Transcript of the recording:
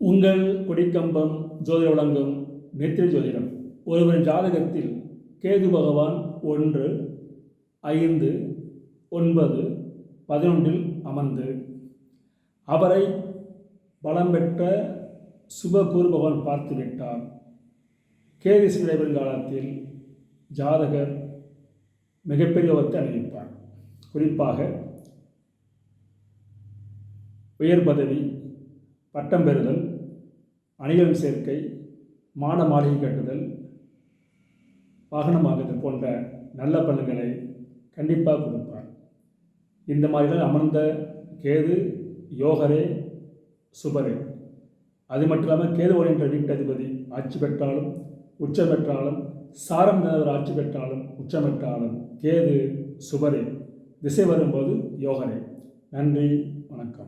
உங்கள் கொடிக்கம்பம் ஜோதிட வழங்கும் நெத்திரி ஜோதிடம். ஒருவரின் ஜாதகத்தில் கேது பகவான் ஒன்று ஐந்து ஒன்பது பதினொன்றில் அமர்ந்து. அவரை பலம் பெற்ற சுப பகவான் பார்த்துவிட்டார் கேது நடைபெறும் காலத்தில் ஜாதகர் மிகப்பெரிய யோகத்தை அணிவிப்பார் குறிப்பாக உயர் பதவி பட்டம் பெறுதல் அணிகளின் சேர்க்கை மாட மாளிகை கட்டுதல் வாகனமாகுதல் போன்ற நல்ல பலன்களை கண்டிப்பாக கொடுப்பார். இந்த மாதிரிகள் அமர்ந்த கேது யோகரே சுபரே. அது மட்டும் இல்லாமல் கேது என்ற வீட்டதிபதி ஆட்சி பெற்றாலும் உச்சம் பெற்றாலும் சாரம் ஒரு ஆட்சி பெற்றாலும் உச்சம் பெற்றாலும் கேது சுபரே. திசை வரும்போது யோகரே. நன்றி வணக்கம்.